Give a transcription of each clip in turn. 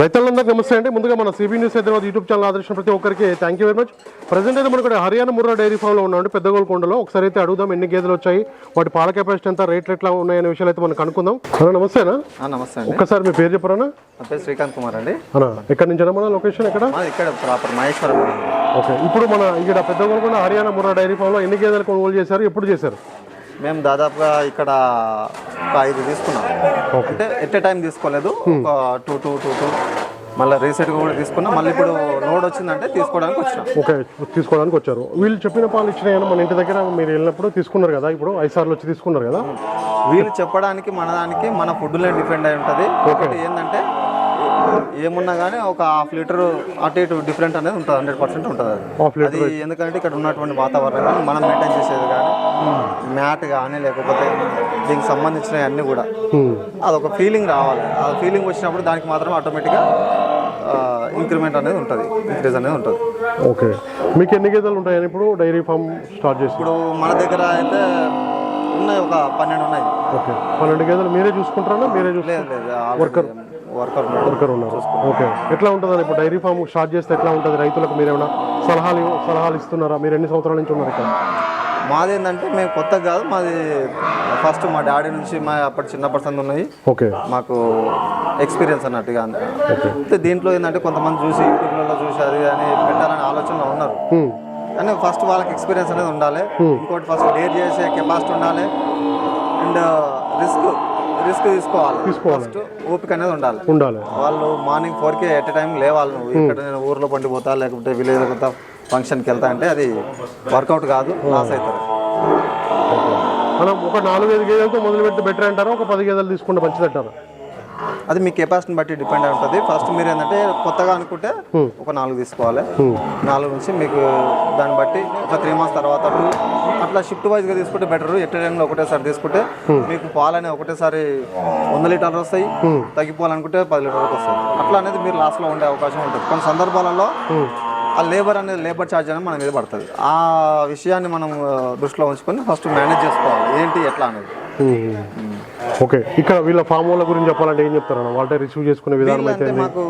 రైతులందరికీ నమస్తే అండి. ముందుగా మన CB news Hyderabad YouTube channel ఆదర్శించిన ప్రతి ఒక్కరికి thank you very much present అయితే మనకు హర్యానా ముర్రా డైరీ ఫామ్లో ఉన్నామండి పెద్దగోల్కొండలో ఒకసారి అయితే అడుగుదాం ఎన్ని గేదెలు వచ్చాయి వాటి పాల కెపాసిటీ ఎంత రేట్లు ఎట్లా ఉన్నాయనే విషయాలు అయితే మనం కనుక్కుందాం. అన్న నమస్తేనా నమస్తే అండి. ఒక్కసారి మీ పేరు చెప్పరానా నా పేరు శ్రీకాంత్ కుమార్ అండి. అన్న ఎక్కడి నుంచి మన లొకేషన్ ఎక్కడ? ఇక్కడ ప్రాపర్ మహేశ్వరం. ఓకే ఇప్పుడు మన ఇక్కడ పెద్దగోల్కొండ హర్యానా ముర్రా డైరీ ఫామ్లో ఎన్ని గేదెలు కొనుగోలు చేశారు ఎప్పుడు చేశారు? మేము దాదాపుగా ఇక్కడ ఒక ఐదు తీసుకున్నాం. అంటే ఎట్ ఏ టైం తీసుకోలేదు. ఒక టూ టూ టూ టూ. మళ్ళీ రీసెంట్గా కూడా తీసుకున్నాం. మళ్ళీ ఇప్పుడు లోడ్ వచ్చిందంటే తీసుకోవడానికి వచ్చినాం. ఓకే తీసుకోవడానికి వచ్చారు. వీళ్ళు చెప్పిన పాలు ఇచ్చినాయని మన ఇంటి దగ్గర మీరు వెళ్ళినప్పుడు తీసుకున్నారు కదా ఇప్పుడు ఐదు సార్లు వచ్చి తీసుకున్నారు కదా? వీళ్ళు చెప్పడానికి మన దానికి మన ఫుడ్లే డిపెండ్ అయి ఉంటుంది. ఒకటి ఏంటంటే ఏమున్నా కానీ ఒక హాఫ్ లీటర్ అటు ఇటు డిఫరెంట్ అనేది ఉంటుంది హండ్రెడ్ పర్సెంట్ ఉంటుంది అది. ఎందుకంటే ఇక్కడ ఉన్నటువంటి వాతావరణం కానీ మనం మెయింటైన్ చేసేది కానీ మ్యాట్ కానీ లేకపోతే దీనికి సంబంధించినవి అన్నీ కూడా. అదొక ఫీలింగ్ రావాలి. ఆ ఫీలింగ్ వచ్చినప్పుడు దానికి మాత్రం ఆటోమేటిక్గా ఇంక్రిమెంట్ అనేది ఉంటుంది. ఇంక్రీజ్ అనేది ఉంటుంది. ఓకే. మీకు ఎన్ని గేదెలు ఉంటాయని ఇప్పుడు డైరీ ఫామ్ స్టార్ట్ చేసి? ఇప్పుడు మన దగ్గర అయితే ఉన్నాయి ఒక పన్నెండు ఉన్నాయి. ఓకే. పన్నెండు గేదెలు మీరే చూసుకుంటారా? మీరే చూసుకుంటారా వర్కర్ వర్కర్ వర్కర్ ఉన్నారు. ఓకే. ఎట్లా ఉంటుంది ఇప్పుడు డైరీ ఫామ్ స్టార్ట్ చేస్తే ఎట్లా ఉంటుంది? రైతులకు మీరు ఏమైనా సలహాలు సలహాలు ఇస్తున్నారా? మీరు ఎన్ని సంవత్సరాల నుంచి ఉన్నారు ఇక్కడ? మాది ఏంటంటే మేము కొత్తగా కాదు మాది ఫస్ట్ మా డాడీ నుంచి మా అప్పటి చిన్నప్పటి సంది ఉన్నాయి ఓకే. మాకు ఎక్స్పీరియన్స్ అన్నట్టుగా అయితే దీంట్లో ఏంటంటే కొంతమంది చూసి యూట్యూబ్లలో చూసి అది అని పెట్టాలని ఆలోచనలో ఉన్నారు. కానీ ఫస్ట్ వాళ్ళకి ఎక్స్పీరియన్స్ అనేది ఉండాలి. ఇంకోటి ఫస్ట్ డేర్ చేసే కెపాసిటీ ఉండాలి. అండ్ రిస్క్ రిస్క్ తీసుకోవాలి. తీసుకోవాలి. ఫస్ట్ ఓపిక అనేది ఉండాలి. ఉండాలి. వాళ్ళు మార్నింగ్ ఫోర్కి ఎట్ టైం లేవాలి. నువ్వు ఇక్కడ నేను ఊర్లో పండిపోతా లేకపోతే విలేజ్ పోతా. ఫంక్షన్కి వెళ్తా అంటే అది వర్కౌట్ కాదు లాస్ అవుతారు మనం ఒక నాలుగు ఐదు గేదెలతో మొదలు పెడితే బెటర్ అంటారా? ఒక పది గేదెలు తీసుకుంటే మంచిది అంటారా అది మీ కెపాసిటీని బట్టి డిపెండ్ అయి ఉంటుంది ఫస్ట్ మీరు ఏంటంటే కొత్తగా అనుకుంటే ఒక నాలుగు తీసుకోవాలి. నాలుగు నుంచి మీకు దాన్ని బట్టి ఒక త్రీ మంత్స్ తర్వాత అట్లా షిఫ్ట్ వైజ్గా తీసుకుంటే బెటర్ ఎట్ టైంలో ఒకటేసారి తీసుకుంటే మీకు పాలు అనేవి ఒకటేసారి వంద లీటర్లు వస్తాయి. తగ్గిపోవాలనుకుంటే పది లీటర్లకు వస్తాయి. అట్లా అనేది మీరు లాస్ట్లో ఉండే అవకాశం ఉంటుంది. కొన్ని సందర్భాలలో ఆ లేబర్ అనేది లేబర్ ఛార్జ్ అనేది మన మీద పడుతుంది. ఆ విషయాన్ని మనం దృష్టిలో ఉంచుకొని ఫస్ట్ మేనేజ్ చేసుకోవాలి. ఏంటి ఎట్లా అనేది. ఓకే ఇక్కడ వీళ్ళ ఫామ్ వాళ్ళ గురించి చెప్పాలంటే ఏం చెప్తారన్న వాళ్ళ రిసీవ్ చేసుకునే విధానం అయితే మాకు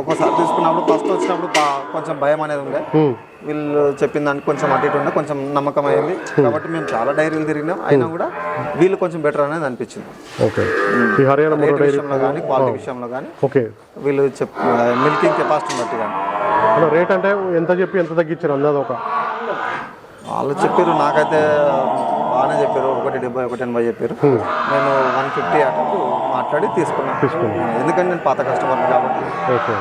ఒకసారి తీసుకున్నప్పుడు ఫస్ట్ వచ్చినప్పుడు కొంచెం భయం అనేది ఉండే. Hmm. వీళ్ళు చెప్పిన దానికి కొంచెం అటు ఇటు ఉండే కొంచెం నమ్మకం అయింది. కాబట్టి మేము చాలా డైరీలు తిరిగినాం. అయినా కూడా వీళ్ళు కొంచెం బెటర్ అనేది అనిపించింది. ఓకే ఈ హర్యానా విషయంలో కానీ క్వాలిటీ విషయంలో కానీ ఓకే వీళ్ళు చెప్ మిల్కింగ్ కెపాసిటీ బట్టి కానీ రేట్ అంటే ఎంత చెప్పి ఎంత తగ్గించారు? అందాది ఒక వాళ్ళు చెప్పారు నాకైతే బాగానే చెప్పారు ఒకటి డెబ్బై ఒకటి ఎనభై చెప్పారు నేను వన్ ఫిఫ్టీ అటు మాట్లాడి తీసుకున్నాను ఎందుకంటే నేను పాత కస్టమర్ కాబట్టి ఓకే.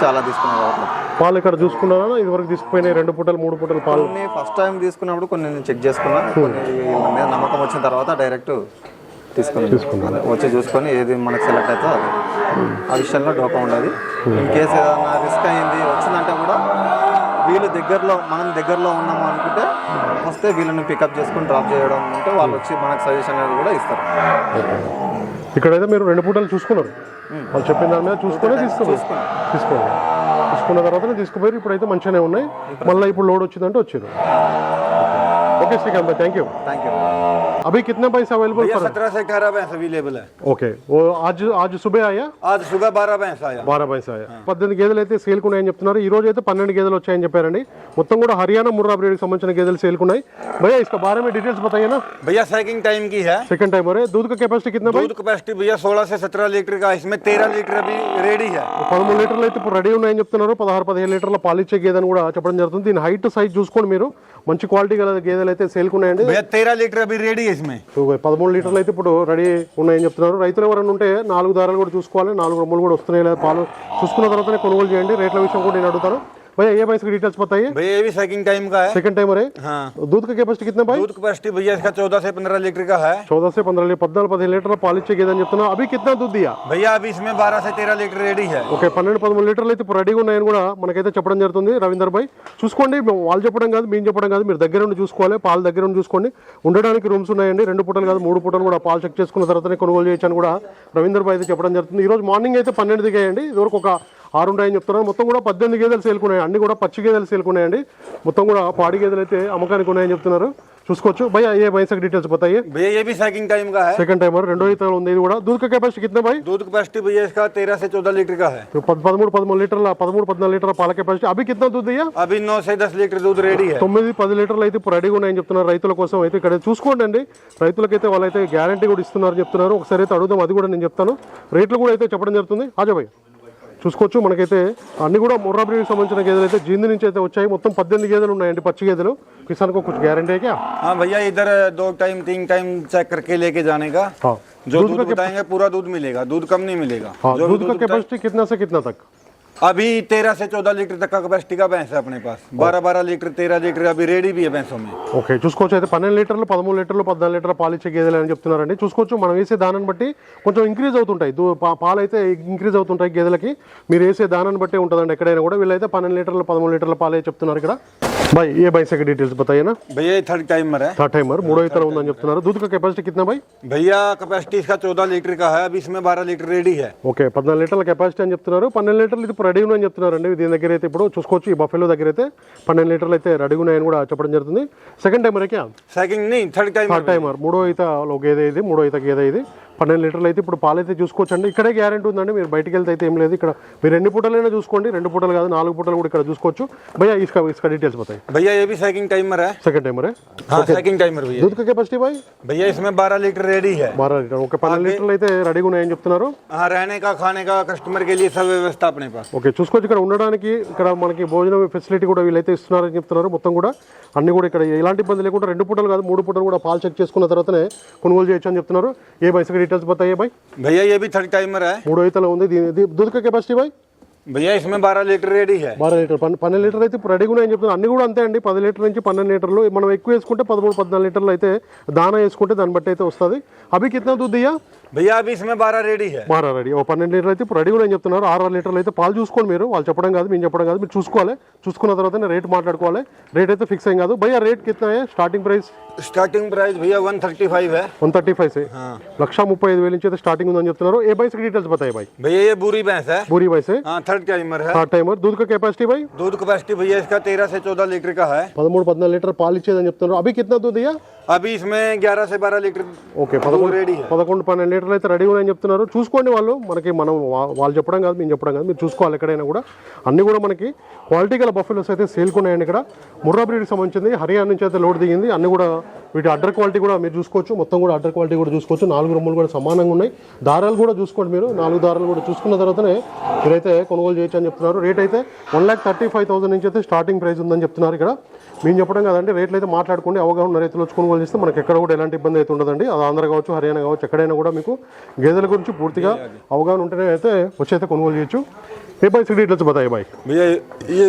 చాలా తీసుకున్నాను కాబట్టి. పాలు ఇక్కడ చూసుకున్నారా? ఇదివరకు తీసుకుపోయినాయి రెండు పూటలు మూడు పూటలు పాలు? కొన్ని ఫస్ట్ టైం తీసుకున్నప్పుడు కొన్ని నేను చెక్ చేసుకున్నా. కొన్ని వీళ్ళ మీద నమ్మకం వచ్చిన తర్వాత డైరెక్ట్ తీసుకున్నాను వచ్చి చూసుకొని ఏది మనకు సెలెక్ట్ అవుతుందో అది. ఆ విషయంలో డోకా ఉండదు. ఇన్ కేసు ఏదైనా రిస్క్ అయింది వచ్చిందంటే కూడా వీళ్ళు దగ్గరలో మనం దగ్గరలో ఉన్నాము అనుకుంటే వస్తే వీళ్ళని పికప్ చేసుకొని డ్రాప్ చేయడం ఉంటే వాళ్ళు వచ్చి మనకు సజెషన్ అనేది కూడా ఇస్తారు. ఇక్కడైతే మీరు రెండు పూటలు చూసుకున్నారు. వాళ్ళు చెప్పిన దాని మీద చూసుకునే తీసుకున్నారు తీసుకోండి తీసుకున్న తర్వాతనే తీసుకుపోయారు. ఇప్పుడైతే మంచిగానే ఉన్నాయి. మళ్ళీ ఇప్పుడు లోడ్ వచ్చిందంటే వచ్చారు. Okay Srikant thank you thank you अभी कितने पैसे अवेलेबल भैया पर सत्रह से अठारह भैंस अवेलेबल है ఓకే ఓ आज आज सुबह आया आज सुबह बारह भैंस आया బారా పైసా ఆయా పద్దెనిమిది గేదెలు అయితే సేల్కున్నాయని చెప్తున్నారు ఈ రోజు అయితే పన్నెండు గేదెలు వచ్చాయని చెప్పారండి మొత్తం కూడా హర్యానా ముర్రా బ్రీడ్కి సంబంధించిన గేదెలు సేల్కున్నాయి భయ్యా इसका बारे में डिटेल्स बताइए ना भैया सैकिंग टाइम की है सेकंड टाइम हो रहा है दूध का कैपेसिटी कितना भाई दूध कैपेसिटी भैया सोलह से सत्रह लीटर का इसमें तेरह लीटर अभी रेडी है పదమూడు లీటర్లు అయితే ఇప్పుడు రెడీ ఉన్నాయని చెప్తున్నారు పదహారు పదిహేను లీటర్ల పాలిచ్చే గేదెని కూడా చెప్పడం జరుగుతుంది దీని హైట్ సైజ్ చూసుకోండి మీరు మంచి క్వాలిటీ గల గేదెలు అయితే సేల్కున్నాయండి भैया तेरह लीटर अभी रेडी है इसमें సో పదమూడు లీటర్లు అయితే ఇప్పుడు రెడీ ఉన్నాయని చెప్తున్నారు రైతులు ఎవరైనా ఉంటే నాలుగు దారాలు కూడా చూసుకోవాలి నాలుగు రొమ్ములు కూడా వస్తున్నాయి లేదా పాలు చూసుకున్న తర్వాతనే కొనుగోలు చేయండి రేట్ల విషయం కూడా నేను అడుగుతాను भैया ये भाई इसकी डिटेल्स बताइए। भैया ये भी सेकंड टाइम का है। सेकंड टाइम है हाँ। दूध का कैपेसिटी कितना भाई? दूध कैपेसिटी भैया इसका चौदह से पंद्रह लीटर का है। चौदह से पंद्रह लीटर पंद्रह पंद्रह लीटर पालिश गेदन చెప్తున్నా అవి కిतना दूध दिया? भैया अभी इसमें 12 से 13 లీటర్ రెడీ है। ఓకే పన్నెండు పదమూడు లీటర్లు అయితే ఇప్పుడు రెడీగా ఉన్నాయని కూడా మనకైతే చెప్పడం జరుగుతుంది రవీందర్ భాయ్ చూసుకోండి వాళ్ళు చెప్పడం కాదు మేము చెప్పడం కాదు మీరు దగ్గర నుండి చూసుకోవాలి పాలు దగ్గర నుండి చూసుకోండి ఉండడానికి రూమ్స్ ఉన్నాయండి రెండు పూటలు కాదు మూడు పూటలు కూడా పాలు చెక్ చేసుకున్న తర్వాతనే కొనుగోలు చేయొచ్చని కూడా రవీందర్ భాయ్ అయితే చెప్పడం జరుగుతుంది ఈరోజు మార్నింగ్ అయితే పన్నెండు దిగాయండి ఇదివరకు ఒక ఆరు ఉన్నాయని చెప్తున్నారు. మొత్తం కూడా పద్దెనిమిది గేదెలు సేల్కున్నాయి అన్ని కూడా పచ్చి గేదెలు సేల్కున్నాయండి మొత్తం కూడా పాడి గేదెలు అయితే అమ్మకానికి ఉన్నాయని చెప్తున్నారు. చూసుకోవచ్చు. భయ ఏ भैंस డీటెయిల్స్ పోతాయి? సెకండ్ టైమ్ రెండో भी ఉంది. కూడా దూద్ కెపాసిటీ కింద భయ? దూద్ కెపాసిటీ कैपेसिटी లీటర్ इसका పదమూడు से 14 పదమూడు పదమూడు లీటర్ల పాల కెపాసిటీ అవి కింద దూద్ दिया अभी 9 से లీటర్ దూద్ రెడీ తొమ్మిది పది లీటర్లు అయితే ఇప్పుడు రెడీగా ఉన్నాయని చెప్తున్నారు. రైతుల కోసం అయితే ఇక్కడ చూసుకోండి అండి. రైతులకైతే వాళ్ళైతే గ్యారెంటీ కూడా ఇస్తున్నారు చెప్తున్నారు. ఒకసారి అయితే అడుగుదాం. అది కూడా నేను చెప్తాను. రేట్లు కూడా అయితే చెప్పడం జరుగుతుంది. ఆజా భయ్య. చూసుకోవచ్చు మనకైతే అన్ని కూడా ముర్రా బ్రీడ్కి సంబంధించిన గేదెలు అయితే జీంది నుంచి అయితే వచ్చాయి మొత్తం పద్దెనిమిది గేదెలు ఉన్నాయండి పచ్చి గేదెలు కిసాన్కు कुछ గ్యారంటీ है क्या हाँ भैया इधर दो टाइम तीन टाइम चेक करके लेके जाने का हाँ जो दूध बताएंगे पूरा दूध मिलेगा दूध कम नहीं मिलेगा हाँ जो भी दूध का कैपेसिटी कितना से कितना तक अभी तेरह से चौदह लीटर तक का कैपेसिटी का भैंस है अपने पास बारह बारह लीटर तेरह लीटर अभी रेडी भी है भैंसों में ఓకే చూసుకోవచ్చు అయితే పన్నెండు లీటర్లు పదమూడు లీటర్లు పద్నాలుగు లీటర్ల పాలు ఇచ్చే గేదెలు అని చెప్తున్నారండి చూసుకోవచ్చు మనం వేసే దానాన్ని బట్టి కొంచెం ఇంక్రీజ్ అవుతుంటాయి దూ- పా- పాలు అయితే ఇంక్రీజ్ అవుతుంటాయి గేదెలకి మీరు వేసే దానాన్ని బట్టే ఉంటుందండి ఎక్కడైనా కూడా వీళ్ళైతే పన్నెండు లీటర్లు పదమూడు లీటర్ల పాలే చెప్తున్నారు ఇక్కడ bye A by second details बताइए ना भैया ये थर्ड टाइमर है థర్డ్ టైమర్ మూడో ఇతర ఉందని చెప్తున్నారు दूध का कैपेसिटी कितना भाई भैया कैपेसिटी इसका चौदह लीटर का है अभी इसमें बारह लीटर रेडी है ఓకే పద్నాలుగు లీటర్ల కెపాసిటీ అని చెప్తున్నారు పన్నెండు లీటర్లు ఇది రెడీ ఉన్నాయని చెప్తున్నారండి దీని దగ్గర అయితే ఇప్పుడు చూసుకోవచ్చు ఈ బఫెలో దగ్గర అయితే పన్నెండు లీటర్లు అయితే రెడీ ఉన్నాయని కూడా చెప్పడం జరుగుతుంది సెకండ్ టైమర్ క్యా सेकंड नहीं थर्ड टाइमर థర్డ్ టైమర్ మూడో ఈతలో గేదె ఇది మూడో ఈత గేదె ఇది పన్నెండు లీటర్లు అయితే ఇప్పుడు పాలు అయితే చూసుకోవచ్చండి ఇక్కడే గ్యారెంటీ ఉందండి మీరు బయటికి వెళ్తే అయితే ఏం లేదు ఇక్కడ మీరు ఎన్ని పూటలైనా చూసుకోండి రెండు పూటలు కాదు నాలుగు పూటలు కూడా ఇక్కడ చూసుకోవచ్చు భయ్యా इसका इसका డీటెయిల్స్ बताइए भैया ये भी सेकंड टाइमर है సెకండ్ టైమర్ हाँ सेकंड टाइमर भैया दूध का कैपेसिटी भाई भैया इसमें बारह लीटर रेडी है బారా లీటర్ ఓకే పన్నెండు లీటర్లు అయితే రెడీగా ఉన్నాయని చెప్తున్నారు हाँ रहने का खाने का कस्टमर के लिए सब व्यवस्था अपने पास ఓకే చూసుకోవచ్చు ఇక్కడ ఉండడానికి ఇక్కడ మనకి భోజనం ఫెసిలిటీ కూడా వీళ్ళైతే ఇస్తున్నారని చెప్తున్నారు మొత్తం కూడా అన్ని కూడా ఇక్కడ ఎలాంటి ఇబ్బంది లేకుండా రెండు పూటలు కాదు మూడు పూటలు కూడా పాలు చెక్ చేసుకున్న తర్వాతనే కొనుగోలు చేయొచ్చు అని చెప్తున్నారు ఏ బైసకి डिटेल्स बताइए भाई। भैया ये भी थर्ड टाइमर है। మూడు అయితే ఉంది దీని ఇది దూద్ కెపాసిటీ బాయ్ भैया इसमें बारह लीटर रेडी है। బారా లీటర్ పన్- పన్నెండు లీటర్ అయితే ఇప్పుడు రెడీగా ఉన్నాయని చెప్తున్నారు అన్ని కూడా అంతే అండి పది లీటర్ నుంచి పన్నెండు లీటర్లు. మనం ఎక్కువ వేసుకుంటే పదమూడు పద్నాలుగు లీటర్లు అయితే దానా వేసుకుంటే దాన్ని బట్టి అయితే వస్తుంది. అవి కిतना दूध దియ్యా भैया अभी इसमें बारह रेडी है। बारह रेडी और लीटर अच्छे रेडी होने आर आर लीटर अच्छे पाल चूसको मेरे तो तो वाले मैं चुपम का चूस चूस तरह रेट माटडे रेट फिक्स भैया रेट कितना है? स्टार्टिंग प्रेस स्टार्टिंग प्रेस भैया वन थर्टी फाइव है। वन थर्टी फाइव से हाँ। लक्षा मुफ्ई वेल स्टार्ट ये तो बैंस बताए भाई। भैया ये बुरी भैंस है। बुरी भैंस है। हाँ, थर्ड टाइमर है। थर्ड टाइमर दूध का कैपेसिटी भाई? दूध कैपेसिटी भैया इसका तेरह से चौदह लीटर का है। पदमूड़ पंद्रह लीटर पाल इच्छे अभी कितना दूध दिया अभी इसमें ग्यारह से बारह लीटर ओके पदमू रेडी पदकोड़ पन्न लीटर థియేటర్లు అయితే రెడీ ఉన్నాయని చెప్తున్నారు. చూసుకోండి వాళ్ళు. మనకి మనం వాళ్ళు చెప్పడం కాదు మేము చెప్పడం కాదు. మీరు చూసుకోవాలి ఎక్కడైనా కూడా. అన్నీ కూడా మనకి క్వాలిటీ గల బఫెలోస్ అయితే సేల్కున్నాయండి ఇక్కడ. ముర్రా బ్రీడ్కి సంబంధించింది. హర్యానా నుంచి అయితే లోడ్ దిగింది. అన్ని కూడా వీటి అడ్డర్ క్వాలిటీ కూడా మీరు చూసుకోవచ్చు. మొత్తం కూడా అడ్డర్ క్వాలిటీ కూడా చూసుకోవచ్చు. నాలుగు రొమ్ములు కూడా సమానంగా ఉన్నాయి. దారాలు కూడా చూసుకోండి మీరు. నాలుగు దారాలు కూడా చూసుకున్న తర్వాతనే మీరైతే కొనుగోలు చేయొచ్చు అని చెప్తున్నారు. రేట్ అయితే one lakh thirty five thousand నుంచి అయితే స్టార్టింగ్ ప్రైస్ ఉందని చెప్తున్నారు ఇక్కడ. మేము చెప్పడం కదండి రేట్లు అయితే మాట్లాడుకోండి అవగాహన రైతులు వచ్చి కొనుగోలు చేస్తే మనకి ఎక్కడ కూడా ఎలాంటి ఇబ్బంది అయితే ఉండదండి. అది ఆంధ్ర కావచ్చు హర్యానా కావచ్చు ఎక్కడైనా కూడా మీకు గేదెల గురించి పూర్తిగా అవగాహన ఉంటేనే అయితే వచ్చి అయితే కొనుగోలు చేయొచ్చు. ఏ బాయ్ సిటీ ఇట్లా బాయ్. भाई भैया ये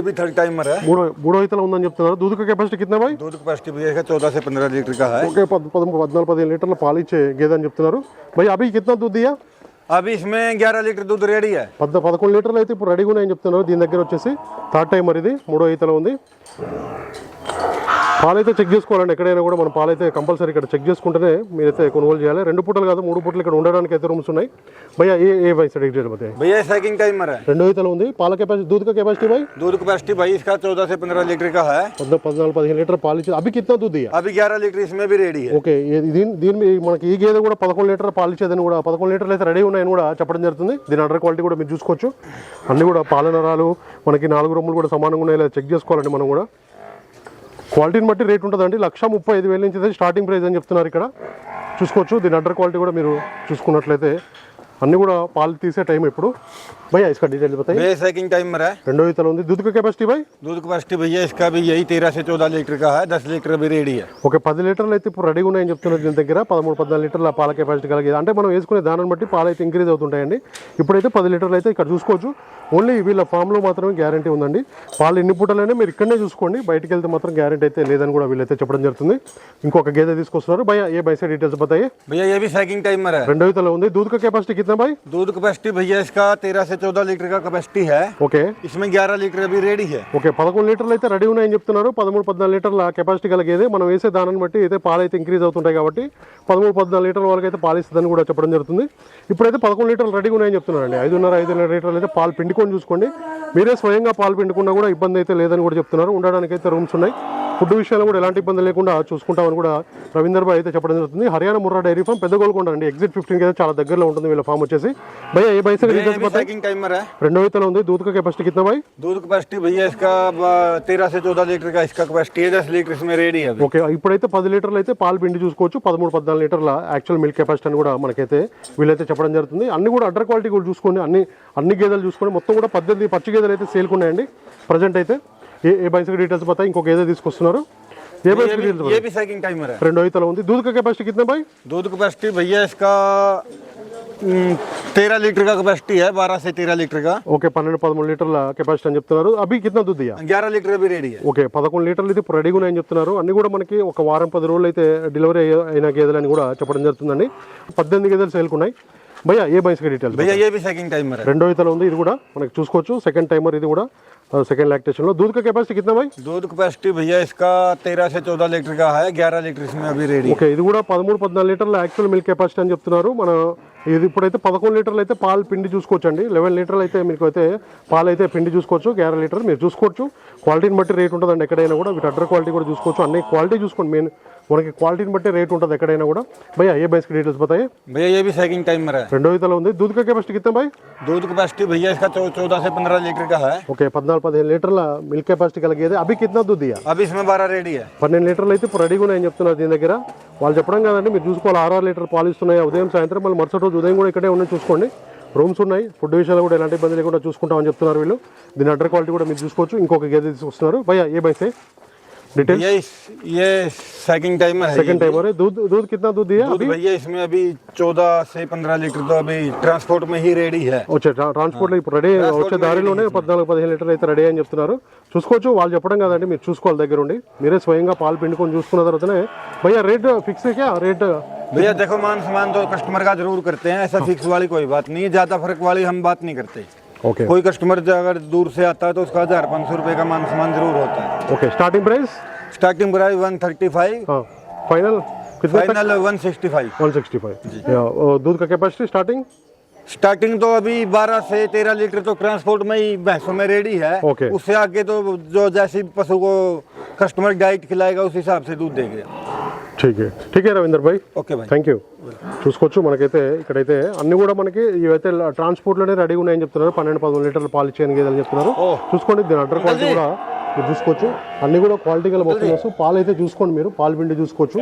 ఉందని చెప్తున్నారు. దూద్ కెపాసిటీ కింద బాయ్? दूध कैपेसिटी పద్నాలుగు इसका 14 से లీటర్ల పాలు ఇచ్చే గేదె అని చెప్తున్నారు. భయ్య అభి కిतना దూద్ది అవి ఇస్మే గ్యారా లీటర్ దూద్ రెడీ పద్ద పదకొండు లీటర్లు అయితే ఇప్పుడు రెడీగా ఉన్నాయని చెప్తున్నారు. దీని దగ్గర వచ్చేసి థర్డ్ టైం మరి ఇది మూడో ఈతలో ఉంది. పాలైతే చెక్ చేసుకోవాలండి. ఎక్కడైనా కూడా మనం పాలైతే కంపల్సరీ ఇక్కడ చెక్ చేసుకుంటేనే మీరైతే కొనుగోలు చేయాలి. రెండు పూటలు కాదు మూడు పూటలు ఇక్కడ ఉండడానికి అయితే రూమ్స్ ఉన్నాయి. భయ్యా ఏ ఏ వయసు టైం बताइए भैया ఉంది. పాల కెపాసిటీ दूध కెపాసిటీ कैपेसिटी भाई కెపాసిటీ कैपेसिटी भाई చౌద चौदह से पंद्रह लीटर का లీటర్ పాలు ఇచ్చి అవి కింద దూది అవి గ్యారా లీటర్ इसमें రెడీ ఓకే దీని దీని మనకి ఈ గేదె కూడా పదకొండు లీటర్ పాలు ఇచ్చేదని కూడా పదకొండు లీటర్లు అయితే రెడీ ఉన్నాయని కూడా చెప్పడం జరుగుతుంది. దీని అండర్ క్వాలిటీ కూడా మీరు చూసుకోవచ్చు. అన్నీ కూడా పాలనరాలు మనకి నాలుగు రూములు కూడా సమానంగా ఉన్నాయి. చెక్ చేసుకోవాలండి మనం కూడా. క్వాలిటీని బట్టి రేట్ ఉంటుందండి. లక్ష ముప్పై ఐదు వేల నుంచి స్టార్టింగ్ ప్రైస్ అని చెప్తున్నారు ఇక్కడ. చూసుకోవచ్చు. దీని అండర్ క్వాలిటీ కూడా మీరు చూసుకున్నట్లయితే అన్ని కూడా పాలు తీసే టైం ఇప్పుడు భయ్యా ఇసుక డీటెయిల్స్ बताइए भैया सेकंड टाइमर है రెండో ఈతలో ఉంది दूध का कैपेसिटी भाई दूध कैपेसिटी भैया इसका भी यही तेरह से चौदह लीटर का है दस लीटर भी रेडी है ఒక పది లీటర్లు అయితే ఇప్పుడు రెడీగా ఉన్నాయని చెప్తున్నారు దీని దగ్గర పదమూడు పద్నాలుగు లీటర్ల పాల కెపాసిటీ కలిగేది అంటే మనం వేసుకునే దానిని బట్టి పాలు అయితే ఇంక్రీజ్ అవుతుంటాయండి ఇప్పుడైతే పది లీటర్లు అయితే ఇక్కడ చూసుకోవచ్చు ఓన్లీ వీళ్ళ ఫామ్లో మాత్రమే గ్యారంటీ ఉందండి పాలు ఎన్ని పూటలైనా మీరు ఇక్కడనే చూసుకోండి బయటికి వెళ్తే మాత్రం గ్యారంటీ అయితే లేదని కూడా వీళ్ళైతే చెప్పడం జరుగుతుంది ఇంకొక గేదె తీసుకొస్తున్నారు భయ ఏ బైసే డీటెయిల్స్ बताइए भैया ये भी सेकंड टाइमर है రెండో ఈతలో ఉంది दूध का कैपेसिटी कितना भाई दूध कैपेसिटी भैया इसका तेरह से चौदह लीटर का कैपेसिटी है ఓకే इसमें ग्यारह लीटर अभी रेडी है ఓకే పదకొండు లీటర్లు అయితే రెడీ ఉన్నాయని చెప్తున్నారు పదమూడు పద్నాలుగు లీటర్ల కెపాసిటీ కలిగేది మనం వేసే దానిని బట్టి అయితే పాలు అయితే ఇంక్రీజ్ అవుతుంటాయి కాబట్టి పదమూడు పద్నాలుగు లీటర్ల వరకు అయితే పాలు ఇస్తుందని కూడా చెప్పడం జరుగుతుంది ఇప్పుడైతే పదకొండు లీటర్లు రెడీగా ఉన్నాయని చెప్తున్నారండి ఐదున్నర ఐదున్నర లీటర్లు అయితే పాలు పిండుకొని చూసుకోండి మీరే స్వయంగా పాలు పిండుకున్నా కూడా ఇబ్బంది అయితే లేదని కూడా చెప్తున్నారు ఉండడానికి అయితే రూమ్స్ ఉన్నాయి ఫుడ్ విషయంలో కూడా ఎలాంటి ఇబ్బంది లేకుండా చూసుకుంటామని కూడా రవీందర్ భాయ్ అయితే చెప్పడం జరుగుతుంది. హర్యానా ముర్రా డైరీ ఫామ్ పెద్ద గోల్కొండ అండి. ఎగ్జిట్ ఫిఫ్టీన్ అయితే చాలా దగ్గరలో ఉంటుంది వీళ్ళ ఫామ్ వచ్చేసి. భయ ఏ బైసే రెండు ఇతలో ఉంది. దూత్ కెపాసిటీ కింద कितना దూత్ కెపాసిటీ कैपेसिटी भैया లీటర్ కెపాసిటీ ఓకే ఇప్పుడైతే పది లీటర్లు అయితే పాలు పిండి చూసుకోవచ్చు. పదమూడు పద్నాలుగు లీటర్ల యాక్చువల్ మిల్క్ కెపాసిటీ అని కూడా మనకైతే వీళ్ళైతే చెప్పడం జరుగుతుంది. అన్ని కూడా అండర్ క్వాలిటీ కూడా చూసుకోండి అన్ని అన్ని గేదెలు చూసుకొని మొత్తం కూడా పద్దెనిమిది పచ్చి గేదెలు అయితే సేల్కున్నాయండి ప్రజెంట్ అయితే ఏ ఏ బైసైకిల్ డీటెయిల్స్ పోతాయి ఇంకొక ఏదో తీసుకొస్తున్నారు. ये भी ये भी, ये भी साइकिंग टाइमर है फ्रेंडो ही तला होती दूध का कैपेसिटी कितना भाई दूध कैपेसिटी పన్నెండు పదమూడు లీటర్ల కెపాసిటీ అని చెప్తున్నారు. అవి కింద దుద్దియా? గ్యారా లీటర్ రెడీ ఓకే పదకొండు లీటర్లు అయితే ఇప్పుడు రెడీగా ఉన్నాయని చెప్తున్నారు. అన్ని కూడా మనకి ఒక వారం పది రోజులు అయితే డెలివరీ అయిన గేదెలు అని కూడా చెప్పడం జరుగుతుందండి. పద్దెనిమిది గేదెలు సేల్కున్నాయి భయ్యా ఏ బైస్కి డీటెయిల్స్ భయ్యా ఏ బి సెకండ్ టైమర్ రెండో ఇతల ఉంది ఇది కూడా మనకి చూసుకోవచ్చు. సెకండ్ టైమర్ ఇది కూడా. సెకండ్ లాక్టేషన్ లో दूध का కెపాసిటీ कितना भाई दूध कैपेसिटी भैया इसका तेरह से चौदह लीटर का है ग्यारह लीटर इसमें अभी रेडी है ఓకే ఇది కూడా పదమూడు పద్నాలుగు లీటర్ల యాక్చువల్ మిల్క్ కెపాసిటీ అని చెప్తున్నారు మన ఇది ఇప్పుడైతే పదకొండు లీటర్లు అయితే పాలు పిండి చూసుకోవచ్చు అండి లెవెన్ లీటర్లు అయితే మీకు అయితే పాలు అయితే పిండి చూసుకోవచ్చు గ్యార లీటర్ మీరు చూసుకోవచ్చు క్వాలిటీని బట్టి రేట్ ఉంటుందండి ఎక్కడైనా కూడా వీటి అడ్డర్ క్వాలిటీ కూడా చూసుకోవచ్చు అన్ని క్వాలిటీ చూసుకోండి మెయిన్ మనకి క్వాలిటీని బట్టి రేట్ ఉంటుంది ఎక్కడైనా కూడా. భయ ఏ బైస్ డీటెయిల్స్ పోతాయి? భయ ఏ भी టైం మరి? రెండో విధాలో ఉంది. दूध కెపాసిటీ कैपेसिटी భయ. भाई కెపాసిటీ భయ भैया इसका चौदह से पंद्रह ఓకే పద్నాలుగు పదిహేను లీటర్ల మిల్క్ కెపాసిటీ కలిగేది. అవి కింద దూది अब इसमें बारह పన్నెండు లీటర్లు అయితే ఇప్పుడు రెడీగా ఉన్నాయని చెప్తున్నారు దీని దగ్గర. వాళ్ళు చెప్పడం కాదండి మీరు చూసుకోవాలి ఆరు ఆరు లీటర్ పాలు ఇస్తున్నాయి. ఉదయం సాయంత్రం మళ్ళీ మరుసటి రోజు ఉదయం కూడా ఇక్కడే ఉన్నాయి చూసుకోండి. రూమ్స్ ఉన్నాయి ఫుడ్ విషయాలు కూడా ఎలాంటి ఇబ్బంది లేకుండా చూసుకుంటామని చెప్తున్నారు వీళ్ళు. దీని అడ్డర్ క్వాలిటీ కూడా మీరు చూసుకోవచ్చు. ఇంకొక గేదె తీసుకొస్తున్నారు. భయ ఏ బైస్ डिटेल ये इस- ये सेकंड टाइमर है सेकंड टाइमर है दूध दूध कितना दूध दिया दूध भैया इसमें अभी चौदह से पंद्रह लीटर तो अभी ट्रांसपोर्ट में ही रेडी है వచ్చే ట్రా- ట్రాన్స్పోర్ట్ లో ఇప్పుడు రెడీ వచ్చే దారిలోనే పద్నాలుగు పదిహేను లీటర్లు అయితే రెడీ అని చెప్తున్నారు చూసుకోవచ్చు వాళ్ళు చెప్పడం కాదండి మీరు చూసుకోవాలి దగ్గర ఉండి మీరే స్వయంగా పాలు పిండుకొని చూసుకున్న తర్వాతనే భయ్యా రేట్ ఫిక్స్ క్యా రేట్ भैया देखो मान सम्मान तो कस्टमर का जरूर करते हैं ऐसा फिक्स वाली कोई बात नहीं है ज्यादा फर्क वाली हम बात नहीं करते ओके कोई कस्टमर अगर दूर से आता है तो उसका हज़ार पाँच सौ रुपए का मान सम्मान ज़रूर होता है। Okay starting price starting price one thirty five final final one sixty five one sixty five दूध का कैपेसिटी स्टार्टिंग स्टार्टिंग तो अभी 12 से 13 लीटर तो ट्रांसपोर्ट में ही भैंसों में रेडी है। Okay. उससे आगे तो जो जैसी पशु को कस्टमर डाइट खिलाएगा उस हिसाब से दूध देंगे। ठीक है ठीक है रविंदर भाई ఓకే భాయ్ థ్యాంక్ యూ చూసుకోవచ్చు మనకైతే ఇక్కడైతే అన్ని కూడా మనకి ఇవైతే ట్రాన్స్పోర్ట్ లోనే రెడీగా ఉన్నాయని చెప్తున్నారు పన్నెండు పదమూడు లీటర్లు పాలు ఇచ్చేయని గేదెలు చెప్తున్నారు చూసుకోండి దీని అడ్డర్ క్వాలిటీ కూడా మీరు చూసుకోవచ్చు అన్ని కూడా క్వాలిటీ గల మొత్తం వస్తూ పాలు అయితే చూసుకోండి మీరు పాలు పిండి చూసుకోవచ్చు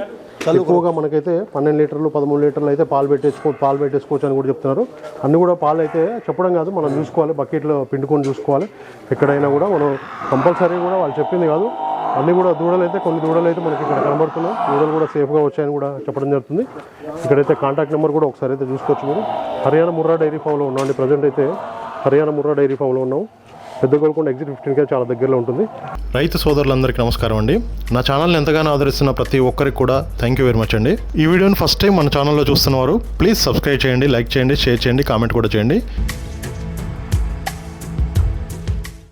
ఎక్కువగా మనకైతే పన్నెండు లీటర్లు పదమూడు లీటర్లు అయితే పాలు పెట్టేసుకో పాలు పెట్టేసుకోవచ్చు అని కూడా చెప్తున్నారు అన్ని కూడా పాలు అయితే చెప్పడం కాదు మనం చూసుకోవాలి బకెట్లో పిండుకొని చూసుకోవాలి ఎక్కడైనా కూడా మనం కంపల్సరీ కూడా వాళ్ళు చెప్పింది కాదు అన్ని కూడా దూడలు అయితే కొన్ని దూడలు అయితే మనకి ఇక్కడ కనబడుతున్నాయి. దూడలు కూడా సేఫ్గా వచ్చాయని కూడా చెప్పడం జరుగుతుంది. ఇక్కడైతే కాంటాక్ట్ నెంబర్ కూడా ఒకసారి అయితే చూసుకోవచ్చు మీరు. హర్యానా ముర్రా డైరీ ఫామ్లో ఉన్నాం ప్రజెంట్ అయితే హర్యానా ముర్రా డైరీ ఫామ్లో ఉన్నాం. పెద్ద గోల్కొండ ఎగ్జిట్ ఫిఫ్టీన్కే చాలా దగ్గరలో ఉంటుంది. రైతు సోదరులందరికీ నమస్కారం అండి. నా ఛానల్ని ఎంతగానో ఆదరిస్తున్న ప్రతి ఒక్కరికి కూడా థ్యాంక్ యూ వెరీ మచ్ అండి. ఈ వీడియోని ఫస్ట్ టైం మన ఛానల్లో చూస్తున్నవారు ప్లీజ్ సబ్స్క్రైబ్ చేయండి లైక్ చేయండి షేర్ చేయండి కామెంట్ కూడా చేయండి.